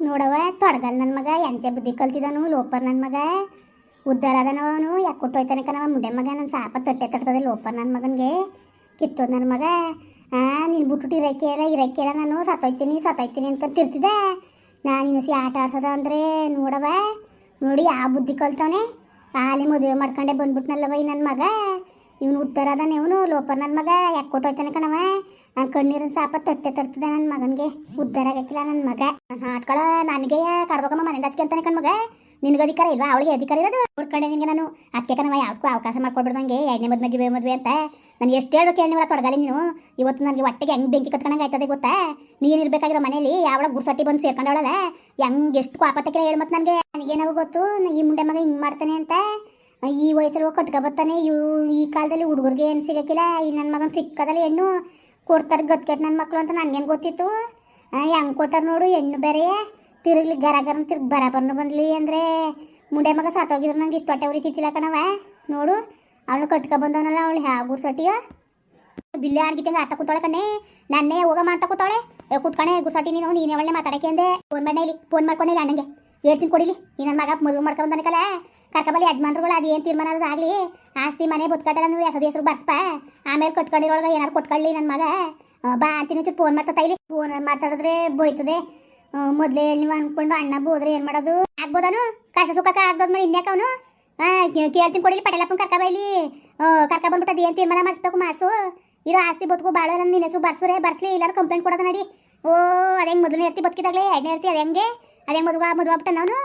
ನೋಡವ ತೊಡಗಲ್ ನನ್ನ ಮಗ ಎಂತೆ ಬುದ್ಧಿ ಕಲ್ತಿದ್ದಾನು ಲೋಪರ್ ನನ್ನ ಮಗ. ಉದ್ದಾರ ಅದನವ ಅವನು ಯಾಕೆ ಕೊಟ್ಟೋಯ್ತಾನೆ ಕಣವ ಮುಂಡೆ ಮಗ ನನ್ನ ಸಾಪ ತಟ್ಟೆ ತಡ್ತದೆ ಲೋಪರ್ ನನ್ನ ಮಗನಿಗೆ. ಕಿತ್ತೋದು ನನ್ನ ಮಗ. ಹಾಂ ನೀನು ಬಿಟ್ಬಿಟ್ಟು ಇರಕ್ಕೆ ಇಲ್ಲ ನಾನು ಸತ್ತೋಯ್ತೀನಿ ಸತ್ತೋಯ್ತೀನಿ ಅಂತ ತಿರ್ತಿದ್ದೆ. ನಾನು ಇನ್ನಿಸಿ ಆಟ ಆಡ್ಸದ ಅಂದರೆ ನೋಡವ ನೋಡಿ ಆ ಬುದ್ಧಿ ಕಲ್ತವನೆ. ಖಾಲಿ ಮದುವೆ ಮಾಡ್ಕೊಂಡೆ ಬಂದ್ಬಿಟ್ನಲ್ಲವ ಈ ನನ್ನ ಮಗ. ಇವನು ಉದ್ದಾರ ಅದಾನೆ ಇವನು, ಲೋಪರ್ ನನ್ನ ಮಗ. ಯಾಕೆ ಕೊಟ್ಟೋಯ್ತಾನೆ ಕಣವ ಕಣ್ಣೀರಿನ ಸಾಪ ತಟ್ಟೆ ತರ್ತದೆ ನನ್ನ ಮಗನಿಗೆ. ಉದ್ದಾರ ಆಗಕ್ಕಿಲ್ಲ ನನ್ನ ಮಗ. ಹಾಟ್ಕೊಳ ನನಗೆ ಮನೆ ಮನೆಯಿಂದ ಹಚ್ಕೊಂತಾನೆ ಕಣ್ ಮಗ. ನಿನಗೆ ಅಧಿಕಾರ ಇಲ್ವಾ? ಅವಳಿಗೆ ಅಧಿಕಾರ ಇರೋದು. ಹುಡ್ಕೊಂಡೆ ನಿನಗೆ ನಾನು ಅದಕ್ಕೆ ಕಣವ ಯಾವ್ದಕ್ಕೂ ಅವಕಾಶ ಮಾಡ್ಕೊಡ್ಬಿಡ್ದಂಗೆ. ಎರಡನೇ ಮದ್ವೆ ಗಿವೆ ಮದುವೆ ಅಂತ. ನಾನು ಎಷ್ಟು ಹೇಳು ಕೇಳಿ ನೀವು ತೊಡಗಲಿ ನೀನು. ಇವತ್ತು ನನಗೆ ಒಟ್ಟಿಗೆ ಹೆಂಗೆ ಬೆಂಕಿ ಕತ್ಕೊಂಡಂಗೆ ಆಯ್ತದೆ ಗೊತ್ತಾ? ನೀನು ಇರಬೇಕಾಗಿರೋ ಮನೇಲಿ ಯಾವಳ ಗುರ್ಸಟ್ಟಿ ಬಂದು ಸೇರ್ಕೊಂಡವಳಲ್ಲ? ಹೆಂಗೆ ಎಷ್ಟು ಕಾಪತ್ತಕ್ಕೆ ಹೇಳಿ ಮತ್ತೆ ನನಗೆ. ನನಗೇನಾವು ಗೊತ್ತು? ಈ ಮುಂಡೆ ಮಗ ಹಿಂಗೆ ಮಾಡ್ತಾನೆ ಅಂತ. ಈ ವಯಸ್ಸಲ್ಲಿ ಕಟ್ಕೊ ಬರ್ತಾನೆ. ಇವು ಈ ಕಾಲದಲ್ಲಿ ಹುಡುಗರಿಗೆ ಏನು ಸಿಗಕ್ಕಿಲ್ಲ. ಈ ನನ್ನ ಮಗನ ಸಿಕ್ಕದಲ್ಲಿ ಹೆಣ್ಣು. ಕೊಡ್ತಾರೆ ಗತ್ಕೆಟ್ ನನ್ನ ಮಕ್ಕಳು ಅಂತ ನನಗೇನು ಗೊತ್ತಿತ್ತು? ಹೆಂಗೆ ಕೊಟ್ಟಾರ ನೋಡು, ಹೆಣ್ಣು ಬೇರೆ. ತಿರುಗ್ಲಿ ಗರ ಗರ ತಿರ್ಗಿ ಬರಬರ್ನು ಬಂದ್ಲಿ ಅಂದರೆ ಮುಂಡೆ ಮಗ ಸಾತೋಗಿದ್ರು ನಂಗೆ ಇಷ್ಟು ಹೊಟ್ಟೆ ಉರಿತಿತ್ತಿಲ್ಲ ಕಣವ ನೋಡು, ಅವಳು ಕಟ್ಕೊ ಬಂದವನಲ್ಲ, ಅವಳು ಹ್ಯಾಗೂರ್ ಗುರ್ಸಟಿಯ ಬಿಲ್ಲೆ ಆಡ್ಗಿತ್ತಂಗೆ ಆಟ ಕೂತಾಳೆ ಕಣೆ ನನ್ನೇ ಹೋಗಮ್ಮ ಅಂತ ಕೂತಾಳೆ. ಕೂತ್ಕಣೆ ಗುರ್ಸಟಿ ನೀನು, ನೀನೇ ಒಳ್ಳೆ ಮಾತಾಡಕ್ಕೆ ಅಂದೆ. ಫೋನ್ ಮಾಡಿ ಇಲ್ಲಿ, ಫೋನ್ ಮಾಡ್ಕೊಂಡಿಲ್ಲ ಅಣ್ಣಂಗೆ. ಹೇಳ್ತೀನಿ ಕೊಡಿಲಿ ನೀನು ನನ್ನ ಮಗ ಮದುವೆ ಮಾಡ್ಕೊಂಬಂದನಕಲ್ಲ ಕರ್ಕಬಲ್ಲಿ ಯಜಮಾನ್ರುಗಳು ಅದು ಏನು ತೀರ್ಮಾನ ಆಗಲಿ? ಆಸ್ತಿ, ಮನೆ ಬದುಕಟ್ಟಲ್ಲ ನೀವು ಹೆಸರು ಹೆಸರು ಬರ್ಸ್ಪ. ಆಮೇಲೆ ಕೊಟ್ಕೊಂಡಿರೋಳಗ ಏನಾರು ಕೊಟ್ಕೊಳ್ಳಿ ನನ್ನ ಮಗ. ಬಾ ಅಂತೀನಿ ಚೂರು ಫೋನ್ ಮಾಡ್ತಾ ಇಲ್ಲಿ ಫೋನ್ ಮಾತಾಡಿದ್ರೆ ಬೋಯ್ತದೆ. ಮೊದಲೇ ನೀವು ಅನ್ಕೊಂಡು ಅಣ್ಣ ಬೋದ್ರೆ ಏನು ಮಾಡೋದು? ಆಗ್ಬೋದನು? ಕಷ್ಟ ಸುಖಕ್ಕೆ ಆಗ್ಬೋದ್ ಇನ್ಯಾಕ ಅವನು? ಕೇಳ್ತೀನಿ ಕೊಡಿಲಿ, ಪಟೇಲಪ್ಪನ ಕರ್ಕಬೈಲಿ ಕರ್ಕ ಬಂದ್ಬಿಟ್ಟು ಅದು ಏನು ತೀರ್ಮಾನ ಮಾಡಿಸ್ಬೇಕು ಮಾಡಿಸು. ಇರೋ ಆಸ್ತಿ ಬದುಕು ಬಾಳ ನನ್ನ ನಿನ್ನ ಹೆಸರು ಬರ್ಸುರೆ ಬರ್ಸ್ಲಿ ಇಲ್ಲಾರು ಕಂಪ್ಲೇಂಟ್ ಕೊಡೋದು ನಡಿ. ಓ ಅದೇ ಮೊದಲನೇ ಇರ್ತಿ ಬದುಕಿದಾಗಲೇ, ಎರಡನೇ ಇರ್ತಿ ಅದು ಹೆಂಗೆ? ಅದೇ ಮದುವೆ ಮದುವೆ ಬಿಟ್ಟ ನಾನು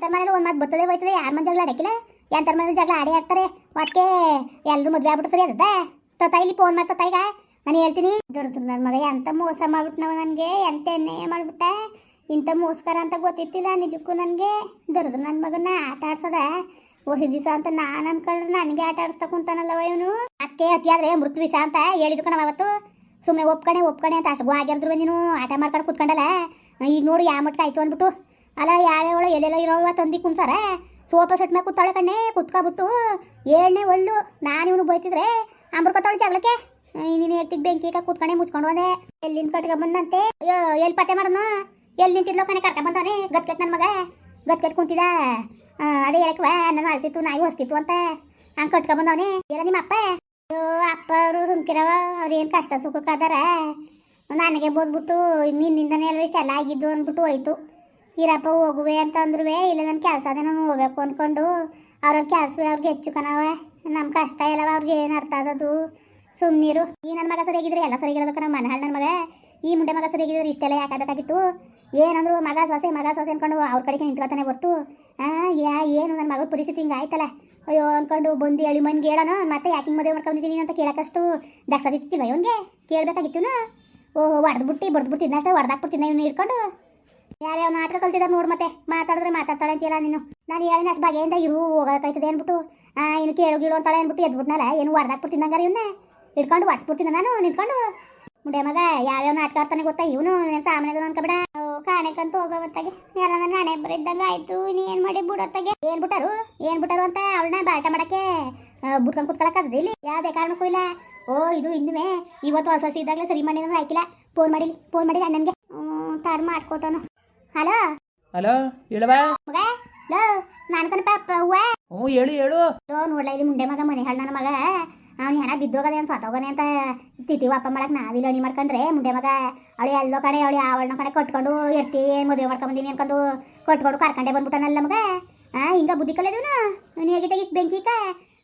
ಎಂತರ ಮನೇಲಿ ಒಂದು ಮಾತು ಬರ್ತದೆ ಹೋಯ್ತದೆ ಯಾರ ಮನೆ ಜಗಳ ಆಡಕ್ಕಿಲ್ಲ ಎಂತರ್ ಮನೇಲಿ ಜಗಳ ಆಡಿ ಆಡ್ತಾರೆ ಅದಕ್ಕೆ ಎಲ್ಲರೂ ಮದುವೆ ಆಗ್ಬಿಟ್ಟು ಸರಿ ಅದ ಇಲ್ಲಿ ಫೋನ್ ಮಾಡ್ತಾ ಈಗ ನಾನು ಹೇಳ್ತೀನಿ, ದುರ್ದು ನನ್ನ ಮಗ ಎಂತ ಮೋಸ ಮಾಡ್ಬಿಟ್ನವ ನನಗೆ ಎಂತ ಎಣ್ಣೆ ಮಾಡ್ಬಿಟ್ಟ. ಇಂಥ ಮೋಸ್ಕರ ಅಂತ ಗೊತ್ತಿತ್ತಿಲ್ಲ ನಿಜಕ್ಕೂ ನನಗೆ. ದೊರೆದು ನನ್ನ ಮಗನ ಆಟ ಆಡ್ಸದ. ಓಹಿ ದಿವಸ ಅಂತ ನಾನು ಅನ್ಕೊಂಡ್ರೆ ನನಗೆ ಆಟ ಆಡಿಸ್ತಾ ಕುಂತಾನಲ್ಲವ ಇವನು. ಅಕ್ಕೆ ಅತಿಯಾದ್ರೆ ಮೃತ್ ದಿವಸ ಅಂತ ಹೇಳಿದ್ದು ಕಣವ ಅವತ್ತು. ಸುಮ್ಮನೆ ಒಪ್ಕಣೆ ಒಪ್ಕಣೆ ಅಂತ ಅಷ್ಟು ಆಗಿರ್ದ್ರು ನೀನು, ಆಟ ಮಾಡ್ಕೊಂಡು ಕುತ್ಕೊಂಡಲ್ಲ. ಈಗ ನೋಡಿ ಯಾವ ಮಟ್ಟ ಆಯ್ತು ಅಂದ್ಬಿಟ್ಟು. ಅಲ್ಲ ಯಾವ್ಯಾವಳು ಎಲ್ಲೆಲ್ಲ ಇರೋವ ತಂದಿ ಕುಂಸಾರ ಸೋಪ ಸೆಟ್ ಮೇಲೆ ಕೂತಾಳೆ ಕಣ್ಣೆ ಕುತ್ಕೊಬಿಟ್ಟು ಏಳನೇ ಒಳ್ಳು. ನಾನು ಇವನು ಬೈತಿದ್ರೆ ಅಂಬ್ರಕೊತಾಳೆ ಜಗಳಕ್ಕೆ ನೀನು ಎತ್ತಿಗೆ ಬೆಂಕಿ ಕೂತ್ಕೊಂಡೆ ಮುಚ್ಕೊಂಡು ಹೋದೆ. ಎಲ್ಲಿಂದ ಕಟ್ಕ ಬಂದಂತೆ? ಅಯ್ಯೋ ಎಲ್ಲಿ ಪತ್ತೆ ಮಾಡೋನು ಎಲ್ಲಿ ನಿಂತಿದ್ಲೋ ಕಣೆ ಕರ್ಕ ಬಂದವನೆ. ಗತ್ಕೆಟ್ ನನ್ನ ಮಗ. ಗತ್ಕೆಟ್ ಕುಂತಿದ ಆ, ಅದೇ ಹೇಳಕ್ವ ನನ್ನ ಅಳಿಸಿತ್ತು ನಾಯಿ ಹೊಸ್ತಿತ್ತು ಅಂತ. ಹಂಗೆ ಕಟ್ಕ ಬಂದವನೆ. ಎಲ್ಲ ನಿಮ್ಮ ಅಪ್ಪ? ಅಯ್ಯೋ ಅಪ್ಪ ಅವರು ಸುಮ್ಕಿರವ. ಅವ್ರು ಏನು ಕಷ್ಟ ಸುಖಕ್ಕಾದಾರ. ನನಗೆ ಬೋದ್ಬಿಟ್ಟು ನಿನ್ನಿಂದನೇ ಅಲ್ವ ಇಷ್ಟೆಲ್ಲ ಆಗಿದ್ದು ಅಂದ್ಬಿಟ್ಟು ಹೋಯ್ತು. ಇರಪ್ಪ, ಹೋಗುವೆ ಅಂತ ಇಲ್ಲ ನನ್ನ ಕೆಲಸ ಅದೇ ನಾನು ಹೋಗ್ಬೇಕು ಅಂದ್ಕೊಂಡು ಅವ್ರವ್ರ ಕೆಲಸವೇ ಅವ್ರಿಗೆ ಹೆಚ್ಚು ಕಣವ ನಮ್ಮ ಕಷ್ಟ ಇಲ್ಲವ ಅವ್ರಿಗೆ ಏನು ಅರ್ಥ ಆದದು ಸುಮ್ಮನಿರು ಈ ನನ್ನ ಮಗ ಸರಿಯಾಗಿದ್ರೆ ಎಲ್ಲ ಸರಿಯಾಗಿರೋದಕ್ಕ ನಮ್ಮ ಮನೆ ನನ್ನ ಮಗ. ಈ ಮುಂಡೆ ಮಗ ಸರಿಯಾಗಿದ್ರೆ ಇಷ್ಟೆಲ್ಲ ಯಾಕಾಗಬೇಕಾಗಿತ್ತು ಏನಂದ್ರು ಮಗ ಸೊಸೆ ಮಗ ಸೊಸೆ ಅನ್ಕೊಂಡು ಅವ್ರ ಕಡೆಗೆ ನಿಂತ್ಕೊತಾನೆ ಹೊರ್ತು. ಯಾ, ಏನು ನನ್ನ ಮಗಳ ಪರಿಸ್ಥಿತಿ ಹಿಂಗೆ ಆಯ್ತಲ್ಲ? ಅಯ್ಯೋ, ಅನ್ಕೊಂಡು ಬಂದು ಹೇಳಿ ಮನ್ಗೆ ಹೇಳೋಣ ಮತ್ತೆ ಯಾಕೆ ಮದುವೆ ಮಾಡ್ಕೊಂಡಿದ್ದೀನಿ ಅಂತ ಕೇಳಕ್ಕಷ್ಟು ದಕ್ಷದಿತ್ತಿಲ್ಲ ಇವನಿಗೆ ಕೇಳಬೇಕಾಗಿತ್ತು ಓಹ್ ಹೊಡೆದ್ಬಿಟ್ಟು ಬಡ್ದ್ಬಿಟ್ಟು ತಿನ್ನಷ್ಟೇ ಹೊಡೆದಾಕ್ಬಿಡ್ತೀನಿ ಇವ್ನು ಹಿಡ್ಕೊಂಡು? ಯಾವ್ಯಾವ ನಾಟಕ ಕಲ್ತಿದ್ದಾರೆ ನೋಡು ಮತ್ತೆ. ಮಾತಾಡಿದ್ರೆ ಮಾತಾಡ್ತಾಳೆ ಅಂತೀಯಲ್ಲ ನೀನು. ನಾನು ಹೇಳಿನ ಅಷ್ಟು ಬಗೆಯಿಂದ ಇರು ಹೋಗಕ್ಕಾಯ್ತದೆ ಅನ್ಬಿಟ್ಟು ಆ, ಇನ್ನು ಕೇಳು ಗೀಳು ಅಂತಾಳೆ ಅಂದ್ಬಿಟ್ಟು ಎದ್ಬಿಟ್ನಲ್ಲ, ಏನು ಹೊಡೆದಾಕ್ಬಿಡ್ತೀನಿ ಹಂಗಾರೆ ಇವನ್ನ ಹಿಡ್ಕೊಂಡು ಹೊಡ್ಸ್ಬಿಡ್ತೀನಿ ನಾನು, ನಿಂತ್ಕೊಂಡು? ಮುಂಡೆ ಮಗ, ಯಾವ್ಯಾವ ನಾಟಕ ಆಡ್ತಾನೆ ಗೊತ್ತಾ ಇವನು? ಸಾಮಾನ್ಯದನು ಅನ್ಕೊಬೇಡ. ಕಾಣಕ್ಕಂತ ಹೋಗೋವತ್ತಾಗೆ. ಎಲ್ಲ ನನ್ನ ಹಣೆ ಬರಿದ್ದಂಗೆ ಆಯ್ತು ನೀ ಏನು ಮಾಡಿ ಬಿಡೋತ್ತಾಗೆ? ಏನ್ ಬಿಟ್ಟರು? ಏನ್ ಬಿಟ್ಟರು ಅಂತ ಅವಳನ್ನ ಬಾಟ ಮಾಡಕ್ಕೆ ಬುಟ್ಕೊಂಡು ಕುತ್ಕೊಳಕ್ಕಾಗದ ಇಲ್ಲಿ? ಯಾವುದೇ ಕಾರಣಕ್ಕೂ ಇಲ್ಲ. ಓ, ಇದು ಇನ್ನುವೆ. ಇವತ್ತು ಹೊಸ ಇದ್ದಾಗಲೇ ಸರಿ ಮಾಡಿದ್ರೆ ಹಾಕಿಲ್ಲ. ಫೋನ್ ಮಾಡಿಲಿ, ಫೋನ್ ಮಾಡಿಲ್ಲ ಅಣ್ಣನಿಗೆ. ತಾಡ್ ಮಾಡ್ಕೊಟ್ಟನು ಹಲೋ? ಹಲೋ ಹೇಳವಾ ಮಗ ಲೋ ನಾನು ಕಣಪ್ಪ ಅಪ್ಪ ಅವ್ವ ಹ್ಞೂ ಹೇಳು ಹೇಳು. ಲೋ ನೋಡ್ಲ ಇಲ್ಲಿ ಮುಂಡೆ ಮಗ ಮನೆ ನನ್ನ ಮಗ. ಅವ್ನು ಹೆಣ ಬಿದ್ದೋಗದೆ ಅಂತ ಸತ್ತೋಗನೆ ಅಂತ ತಿತಿ ವಾಪ ಮಾಡಕ್ ನಾವಿ ಲೋಣಿ ಮಾಡ್ಕೊಂಡ್ರೆ ಮುಂಡೆ ಮಗ ಅವಳು ಎಲ್ಲೋ ಕಡೆ ಅವಳು ಅವಳನ್ನ ಕಡೆ ಕಟ್ಕೊಂಡು ಇರ್ತಿ ಮದುವೆ ಮಾಡ್ಕೊಂಬಂದಿನಿ ಅನ್ಕೊಂಡು ಕಟ್ಕೊಂಡು ಕರ್ಕೊಂಡೆ ಬಂದ್ಬಿಟ್ಟನಲ್ಲ ಮಗ. ಆ ಹಿಂಗ ಬುದ್ಧಿ ಕಲಿಯೋದು ನೀನು ಹೇಗಿದೆ ಇಷ್ಟು ಬೆಂಕಿ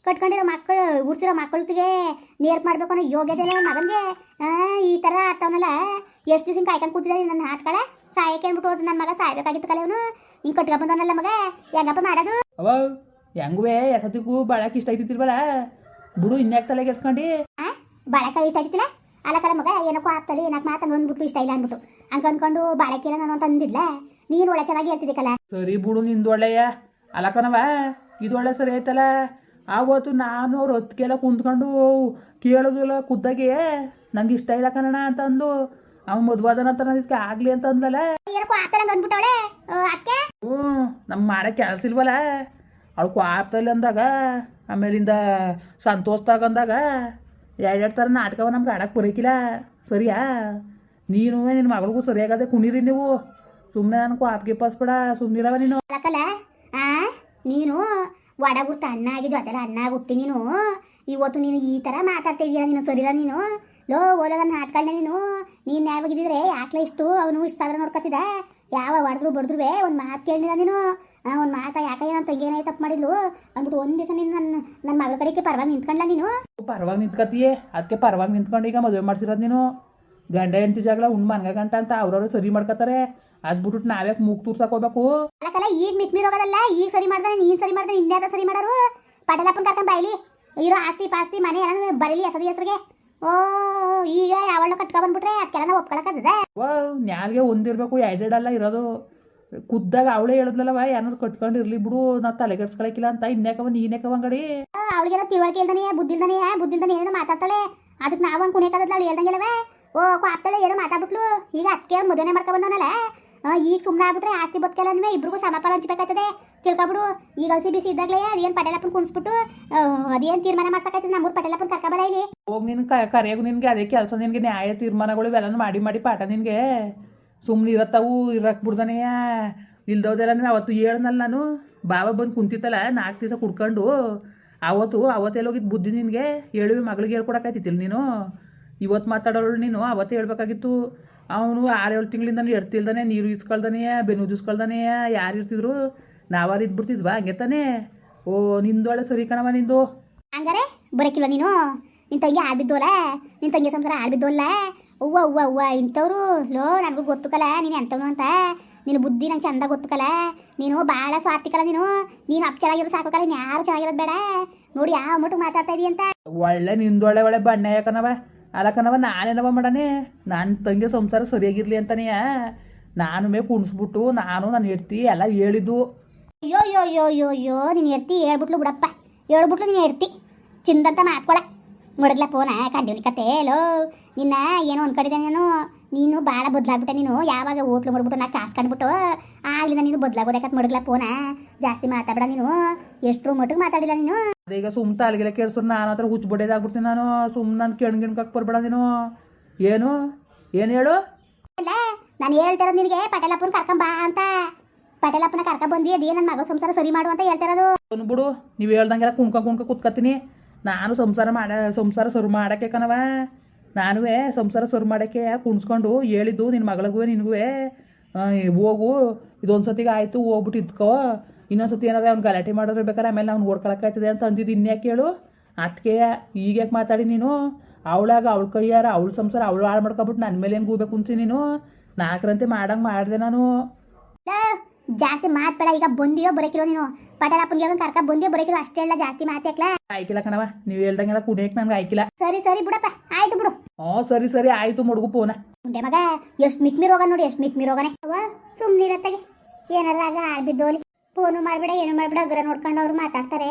ಕಟ್ಕೊಂಡಿರೋ ಮಕ್ಕಳು ಉಡ್ಸಿರೋ ಮಕ್ಕಳಿಗೆ ನೇರ್ಪ್ ಮಾಡ್ಬೇಕು ಅನ್ನೋ ಯೋಗ್ಯತೆ ಇಲ್ಲ ಅವ್ನ್ ಆ, ಈ ಥರ ಆಡ್ತಾವನಲ್ಲ. ಎಷ್ಟು ದಿವಸ ಕಾಯ್ಕೊಂಡು ಕೂತಿದ್ದಾರೆ ನನ್ನ ಹಾಟ್ಕಳ? ಸಾಯಕ್ಕೆ ಅಂದ್ಬಿಟ್ಟು ಹೋದ್ ನನ್ನ ಮಗ ಸಾಯ್ಬೇಕಾಗಿತ್ತು ಕಲೆ ಅವನು. ಹಿಂಗೆ ಕಟ್ಕೊಂಡ್ ಬಂದವನಲ್ಲ ಮಗ. ಹೆಂಗಪ್ಪ ಮಾಡೋದು? ಅವ ಹೆಂಗುವೆ ಎಸತಿಗೂ ಬಾಳಕ್ಕೆ ಇಷ್ಟ ಐತಿರ್ಬಲ್ಲ ಬಿಡು ಇನ್ಯಾಕೆ ತಲೆ ಕೆಡ್ಸ್ಕೊಂಡು ಆ? ಬಾಳೆಕಾಯಿ ಇಷ್ಟ ಆಗಿತ್ತಿಲ್ಲ ಅಲ್ಲಕಲ್ಲ ಮಗ ಏನಕ್ಕೂ ಆಗ್ತದೆ ಏನಕ್ಕೆ ಮಾತಂಗ ಅಂದ್ಬಿಟ್ಟು ಇಷ್ಟ ಇಲ್ಲ ಅಂದ್ಬಿಟ್ಟು. ಹಂಗೆ ಅಂದ್ಕೊಂಡು ಬಾಳಕಿಲ್ಲ ನಾನು ತಂದಿದ್ಲ. ನೀನು ಒಳ್ಳೆ ಚೆನ್ನಾಗಿ ಹೇಳ್ತಿದ್ದಕ್ಕಲ್ಲ ಸರಿ ಬಿಡು ನಿಂದು ಒಳ್ಳೆಯ. ಅಲಕನವ ಇದು ಒಳ್ಳೆ ಸರಿ ಆಯ್ತಲ್ಲ? ಆವತ್ತು ನಾನು ಅವ್ರ ಹೊತ್ತಿಗೆಲ್ಲ ಕುಂತ್ಕೊಂಡು ಕೇಳೋದಿಲ್ಲ ಕುದ್ದಾಗೆ. ನಂಗೆ ಇಷ್ಟ ಇಲ್ಲ ಕನ್ನಡ ಅಂತಂದು ಅವ್ನು ಮದುವಾದನ ಅಂತ ನಂತರ ಇದಕ್ಕೆ ಆಗಲಿ ಅಂತ ಅಂದ್ಲಲ್ಲ ಅಂದ್ಬಿಟ್ಟವಳೆ? ಅದಕ್ಕೆ ಹ್ಞೂ ನಮ್ಮ ಮಾಡೋ ಕೆಲಸ ಇಲ್ವಲ್ಲ? ಅವಳು ಆಗ್ತಾಯಿಲ್ಲ ಅಂದಾಗ ಆಮೇಲಿಂದ ಸಂತೋಷದಾಗ ಅಂದಾಗ ಎರಡೆರಡು ಥರ ನಾಟಕವ ನಮ್ಗೆ ಆಡಕ್ಕೆ ಬರೋಕಿಲ್ಲ. ಸರಿಯಾ? ನೀನು ನಿನ್ನ ಮಗಳಿಗೂ ಸರಿಯಾಗದೆ ಕುಣಿರಿ ನೀವು. ಸುಮ್ಮನೆ ನಾನು ಕ್ವಾಪ್ಗೆ ಪಸ್ಬೇಡ ಸುಮ್ಮನಿರವ ನೀನು. ನೀನು ಒಡಗುರ್ತ ಅಣ್ಣಾಗಿ ಅದೆಲ್ಲ ಅಣ್ಣಾಗಿ ಹುಟ್ಟಿ ನೀನು. ಇವತ್ತು ನೀನು ಈ ಥರ ಮಾತಾಡ್ತಾ ಇದೀಯ ನೀನು ಸರಿಲ್ಲ ನೀನು? ಲೋ, ಓಲದ ನಾಟ್ಕಳ್ನ ನೀನು? ನೀನು ಯಾವಾಗಿದ್ದಿದ್ರೆ ಯಾಕ್ಲೆ ಇಷ್ಟು ಅವನು ಇಷ್ಟು ಸಾದ್ರ ನೋಡ್ಕೊತಿದ್ದ? ಯಾವ ಹೊಡೆದ್ರು ಬಡ್ದ್ರು ಒಂದು ಮಾತು ಕೇಳಿಲ್ಲ ನೀನು? ಒಂದು ಮಾತಾ ಯಾಕೆ ನನ್ನ ತಂಗಿ ಏನಾಯ್ತು ತಪ್ಪು ಮಾಡಿದ್ಲು? ಅಂದ್ಬಿಟ್ಟು ಒಂದು ದಿವಸ ನೀನು ನನ್ನ ನನ್ನ ಮಗಳ ಕಡೆಗೆ ಪರವಾಗಿ ನಿಂತ್ಕೊಂಡ್ಲ ನೀನು? ಪರವಾಗಿ ನಿಂತ್ಕತಿಯೇ? ಅದಕ್ಕೆ ಪರವಾಗಿ ನಿಂತ್ಕೊಂಡು ಈಗ ಮದುವೆ ಮಾಡ್ಸಿರೋದು ನೀನು? ಗಂಡ, ಹೆಂಡತಿ ಜಗಳ ಉಣ್ ಮನ್ಗ ಗಂಟ ಅಂತ ಅವ್ರವ್ರು ಸರಿ ಮಾಡ್ಕೊತಾರೆ? ಅದು ಬಿಟ್ಬಿಟ್ಟು ನಾವ್ಯಾಕೆ ಮೂಗ್ ತೂರ್ಸಕ್ ಹೋಗ್ಬೇಕು ಅಲ್ಲಕಲ್ಲ ಈಗ ಮಿಕ್ಮಿರ್ ಹೋಗೋದಲ್ಲ ಈಗ ಸರಿ ಮಾಡ್ದಾನೆ ನೀನ್ ಸರಿ ಮಾಡ್ದಾನೆ ಇನ್ಯಾರ ಸರಿ ಮಾಡೋರು? ಪಟೇಲಪ್ಪನ ಕರ್ಕೊಂಡ್ ಬಾಯ್ಲಿ ಇರೋ ಆಸ್ತಿ ಪಾಸ್ತಿ ಮನೆ ಏನಾದ್ರು ಬರೀಲಿ ಹೆಸರು ಹೆಸರಿಗೆ? ಓ ಈಗ ಯಾವಳ ಕಟ್ಕೊ ಬಂದ್ಬಿಟ್ರೆ ಅದಕ್ಕೆಲ್ಲ ನಾವು ಓ ವಾ ನ್ಯಾಲ್ಗೆ ಒಂದಿರ್ಬೇಕು ಎರಡೆರಡಲ್ಲ ಇರೋದು. ಖುದ್ದಾಗ ಅವಳೇ ಹೇಳಿದ್ಲಲ್ಲವ ಏನಾದ್ರು ಕಟ್ಕೊಂಡು ಇರ್ಲಿ ಬಿಡು ನಾ ತಲೆಗೆಡ್ಸ್ಕೊಳಕಿಲ್ಲ ಅಂತ ಇನ್ಯಾಕವ ನೀನ್ಯಾಕವ ಅಂಗಡಿ. ಅವಳಿಗೆಲ್ಲ ತಿಳುವಳಿಕೆ ಇಲ್ದಾನೆ ಬುದ್ಧಿ ಬುದ್ಧಿಲ್ದಾನೆ ಬುದ್ಧಿ ಇಲ್ದಾನೆ ಏನೋ ಮಾತಾಡ್ತಾಳೆ. ಅದಕ್ಕೆ ನಾವು ಹಂಗೆ ಕುಣಿಯಕತ್ತಲ್ಲ ಅವಳು ಹೇಳ್ದಂಗೆಲ್ಲವೇ? ಓ ಆಗ್ತಾಳೆ ಏನೋ ಮಾತಾಡ್ಬಿಟ್ಲು. ಈಗ ಅದಕ್ಕೆ ಮದುವೆ ಮಾಡ್ಕೊ ಬಂದವನಲ್ಲ. ಈಗ ಸುಮ್ಮನೆ ಆಗ್ಬಿಟ್ರೆ ಆಸ್ತಿ ಬದುಕಲ್ಲನ್ವೇ ಇಬ್ರಿಗೂ ಸಮಪಾಲ ಹಂಚ್ಬೇಕಾಗ್ತದೆ. ತಿಳ್ಕೊಬಿಡು, ಈಗ ಹಸಿ ಬಿಸಿ ಇದ್ದಾಗಲೇ ಅದೇನು ಪಟೇಲಪ್ಪನ ಕುಣಿಸ್ಬಿಟ್ಟು ಅದೇನು ತೀರ್ಮಾನ ಮಾಡ್ಸಕ್ಕಾಯ್ತದೆ ನಮ್ಮೂರು ಪಟೇಲಪ್ಪನ ಕರ್ಕೊಬಲ್ಲ ಇಲ್ಲಿ. ಹೋಗಿ ನಿನ್ ಕರೆಯಾಗು ನಿನಗೆ, ಅದೇ ಕೆಲಸ ನಿನ್ಗೆ, ನ್ಯಾಯ ತೀರ್ಮಾನಗಳು ಇವೆಲ್ಲನೂ ಮಾಡಿ ಮಾಡಿ ಪಾಠ ನಿನಗೆ. ಸುಮ್ಮನೆ ಇರತ್ತವು ಇರಕ್ಕೆ ಬಿಡ್ದನೆಯ ಇಲ್ದೋದೆಲ್ಲ ಅವತ್ತು ಹೇಳ್ದಲ್ಲ ನಾನು. ಬಾಬಾ ಬಂದು ಕುಂತಿತ್ತಲ್ಲ ನಾಲ್ಕು ದಿವಸ ಕುಡ್ಕೊಂಡು. ಅವತ್ತು ಅವತ್ತೆಲ್ಲೋಗಿದ್ದು ಬುದ್ಧಿ ನಿನಗೆ. ಹೇಳುವೆ ಮಗಳಿಗೆ ಹೇಳ್ಕೊಡಕ್ಕಾಯ್ತಿತ್ತಿಲ್ಲ ನೀನು. ಇವತ್ತು ಮಾತಾಡೋಳು ನೀನು, ಅವತ್ತೇ ಹೇಳ್ಬೇಕಾಗಿತ್ತು. ಅವನು ಆರು ಏಳು ತಿಂಗಳಿಂದ ಎಡ್ತಿಲ್ದಾನೆ ನೀರು ಇಸ್ಕೊಳ್ದಾನೆ ಬೆನ್ನು ಉಜಿಸ್ಕೊಳ್ದಾನೆ ಯಾರು ಇರ್ತಿದ್ರು ನಾವಾರು ಇದ್ಬಿಡ್ತಿದ್ವಾ ಹಂಗೆ ತಾನೇ? ಓ ನಿಂದೊಳೆ ಸರಿ ಕಣವ ನಿಂದು. ಹಂಗಾರೆ ಬರಕಿಲ್ಲ ನೀನು? ನಿನ್ ತಂಗಿ ಆಡ್ಬಿದ್ದೋಲ ನಿನ್ ತಂಗಿ ಸಂಸಾರ ಆಡ್ಬಿದ್ದೋಲ್ಲ ಅವ್ವ ಅವ್ವ ಅವ್ವ ಇಂಥವ್ರು ಲೋ ನನಗೂ ಗೊತ್ತುಕಲ್ಲ ನೀನು ಎಂಥವ್ನು ಅಂತ. ನಿನ್ನ ಬುದ್ಧಿ ನಂಗೆ ಚಂದ ಗೊತ್ತುಕಲ್ಲ ನೀನು ಭಾಳ ಸ್ವಾರ್ಥಿಕಲ್ಲ ನೀನು. ನೀನು ಅಪ್ ಚೆನ್ನಾಗಿರೋ ಸಾಕಲ್ಲ ನೀನು ಯಾರು ಚೆನ್ನಾಗಿರೋದು ಬೇಡ. ನೋಡಿ ಯಾವ ಮಟ್ಟಿಗೆ ಮಾತಾಡ್ತಾ ಇದೀಯ ಅಂತ. ಒಳ್ಳೆ ನಿಂದೊಳ್ಳೆ ಒಳ್ಳೆ ಬಣ್ಣ ಯಾಕನವ ಅಲಕನವ ನಾನೇನವ ಮಾಡನೆ ನನ್ನ ತಂಗಿ ಸಂಸಾರ ಸರಿಯಾಗಿರ್ಲಿ ಅಂತಾನೆಯ ನಾನು ಮೇ ಕುಣಿಸ್ಬಿಟ್ಟು ನಾನು ನಾನು ಹೆಡ್ತಿ ಎಲ್ಲ ಹೇಳಿದ್ದು. ಅಯ್ಯೋ ಅಯ್ಯೋ ಅಯ್ಯೋ ಅಯ್ಯೋ ಅಯ್ಯೋ, ನೀನು ಎರ್ತಿ ಹೇಳ್ಬಿಟ್ಲು ಬಿಡಪ್ಪ. ಹೇಳ್ಬಿಟ್ಲು ನೀನು ಎಡ್ತಿ ಚಿಂದಂತ ಮಾತ್ಕೊಳ. ಮುಡಗ್ಲ ಫೋನ ಕಂಡಿವ್ನಿ ಕತೆ. ಲೋ, ನಿನ್ನ ಏನೋ ಅನ್ಕೊಂಡಿದ್ದೆ ನಾನು. ನೀನು ಭಾಳ ಬದಲಾಗ್ಬಿಟ್ಟೆ ನೀನು. ಯಾವಾಗ ಹೋಟ್ಲು ಮಾಡ್ಬಿಟ್ಟು ನಾ ಕಾಸು ಕಂಡ್ಬಿಟ್ಟು ಆಗ್ಲಿಂದ ನೀನು ಬದಲಾಗೋದಕ್ಕೆ ಮುಡಗ್ಲ ಫೋನ ಜಾಸ್ತಿ ಮಾತಾಡ ನೀನು. ಎಷ್ಟರ ಮಟ್ಟಿಗೆ ಮಾತಾಡಿಲ್ಲ ನೀನು. ಈಗ ಸುಮ್ ತಾಲಿಗೆಲ್ಲ ಕೇಳಿಸ್ರು ನಾನು ಹತ್ರ ಹುಚ್ಚು ಬಡಿಯೋದಾಗ್ಬಿಡ್ತೀನಿ ನಾನು. ಸುಮ್ ನಾನು ಕೆಣ್ ಗಿಣ್ಕಕ್ಕೆ ಬರ್ಬೇಡ ನೀನು. ಏನು? ಏನು ಹೇಳು? ಇಲ್ಲ ನಾನು ಹೇಳ್ತಿರೋದು ನಿನಗೆ ಪಟೇಲಪ್ಪನ ಕರ್ಕೊಂಡ್ ಬಾ ಅಂತ. ಪಟೇಲಪ್ಪನ ಕರ್ಕೊಂಡ್ ಬಂದಿ ಅದೇ ನನ್ನ ಮಗಳ ಸಂಸಾರ ಸರಿ ಮಾಡು ಅಂತ ಹೇಳ್ತಿರೋದು. ಬಿಡು ನೀವು ಹೇಳ್ದಂಗೆಲ್ಲ ಕುಣ್ಕ ಕುಣ್ಕ ಕುತ್ಕತ್ತೀನಿ. ನಾನು ಸಂಸಾರ ಮಾಡ ಸಂಸಾರ ಸರು ಮಾಡೋಕ್ಕೆ ಕಣವ ನಾನುವೇ ಸಂಸಾರ ಸರು ಮಾಡಕ್ಕೆ ಕುಣ್ಸ್ಕೊಂಡು ಹೇಳಿದ್ದು ನಿನ್ನ ಮಗಳಿಗೂ ನಿನಗೂ ಹೋಗು ಇದೊಂದು ಸತಿಗೆ ಆಯಿತು ಹೋಗ್ಬಿಟ್ಟು ಇದ್ಕೋ. ಇನ್ನೊಂದು ಸತಿ ಏನಾರ ಅವ್ನು ಗಲಾಟೆ ಮಾಡಿದ್ರೆ ಬೇಕಾದ್ರೆ ಆಮೇಲೆ ಅವ್ನು ಓಡ್ಕೊಳಕ್ಕಾಯ್ತದೆ ಅಂತ ಅಂದಿದ್ದು ಇನ್ಯಾಕೆ ಹೇಳು ಅದಕ್ಕೆ ಈಗ ಯಾಕ ಮಾತಾಡಿ ನೀನು? ಅವಳಾಗ ಅವಳ ಕೈಯಾರ ಅವಳ ಸಂಸಾರ ಅವಳು ಹಾಳು ಮಾಡ್ಕೊಬಿಟ್ಟು ನನ್ನ ಮೇಲೆ ಏನು ಗೂಬೇಕು ಕುಂತಿ ನೀನು? ನಾಲ್ಕರಂತೆ ಮಾಡಂಗೆ ಮಾಡಿದೆ ನಾನು. ಜಾಸ್ತಿ ಮಾತ್ಬೇಡ ಈಗ ಬಂದಿಯೋ ಬರಕಿರೋ ನೀನು. ಪಟೇಲಪ್ಪನಿಗೆ ಕರ್ಕ ಬಂದಿಯೋ ಬರಕಿರೋ ಅಷ್ಟೇ ಎಲ್ಲ ಜಾಸ್ತಿ ಮಾತಾಕ್ಲ ಆಯ್ಕಿಲ್ಲ ಕಣವ ನೀವು ಹೇಳ್ದಂಗೆಲ್ಲ ಕುಡಿಯಕ್ ನನಗೆ ಆಯ್ಕಿಲ್ಲ. ಸರಿ ಸರಿ ಬಿಡಪ್ಪ ಆಯ್ತು ಬಿಡು. ಹ್ಞೂ ಸರಿ ಸರಿ ಆಯ್ತು ಮುಡುಗು ಪೋನ. ಮುಂದೆ ಮಗ ಎಷ್ಟು ಮಿಕ್ಮಿರೋಗ ನೋಡಿ ಎಷ್ಟು ಮಿಕ್ಮಿರೋಗನೆ ರೋಗನೆ ಅವ್ವ ಸುಮ್ಮನಿರತ್ತಾಗೆ ಏನಾರ ಆಗ ಆಡ್ಬಿದ್ದೋಲಿ ಫೋನು ಮಾಡ್ಬೇಡ, ಏನು ಮಾಡ್ಬೇಡ, ಅಗ್ರ ನೋಡ್ಕೊಂಡು ಅವ್ರು ಮಾತಾಡ್ತಾರೆ.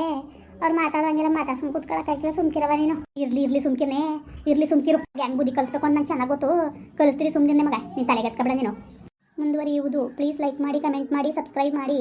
ಅವ್ರು ಮಾತಾಡೋಂಗಿಲ್ಲ ಮಾತಾಡ್ಸ್ಕೊಂಡು ಕೂತ್ಕೊಳಕ್ಕಾಗಿಲ್ಲ ಸುಮ್ಕಿರವ ನೀನು. ಇರ್ಲಿ ಇರ್ಲಿ ಸುಮ್ಕಿನೇ. ಇರ್ಲಿ ಸುಮ್ಕಿರು ಹೆಂಗ್ ಬುದ್ಧಿ ಕಲಿಸ್ಬೇಕು ಅಂತ ನಂಗೆ ಚೆನ್ನಾಗಿ ಗೊತ್ತು. ಕಲಿಸ್ತೀರಿ ಸುಮ್ಮನೆ ಮಗ ನೀನು ತಲೆಗೆಡ್ಸ್ಕೊಬೇಡ ನೀನು. ಮುಂದುವರಿಯುವುದು. ಪ್ಲೀಸ್ ಲೈಕ್ ಮಾಡಿ ಕಮೆಂಟ್ ಮಾಡಿ ಸಬ್ಸ್ಕ್ರೈಬ್ ಮಾಡಿ.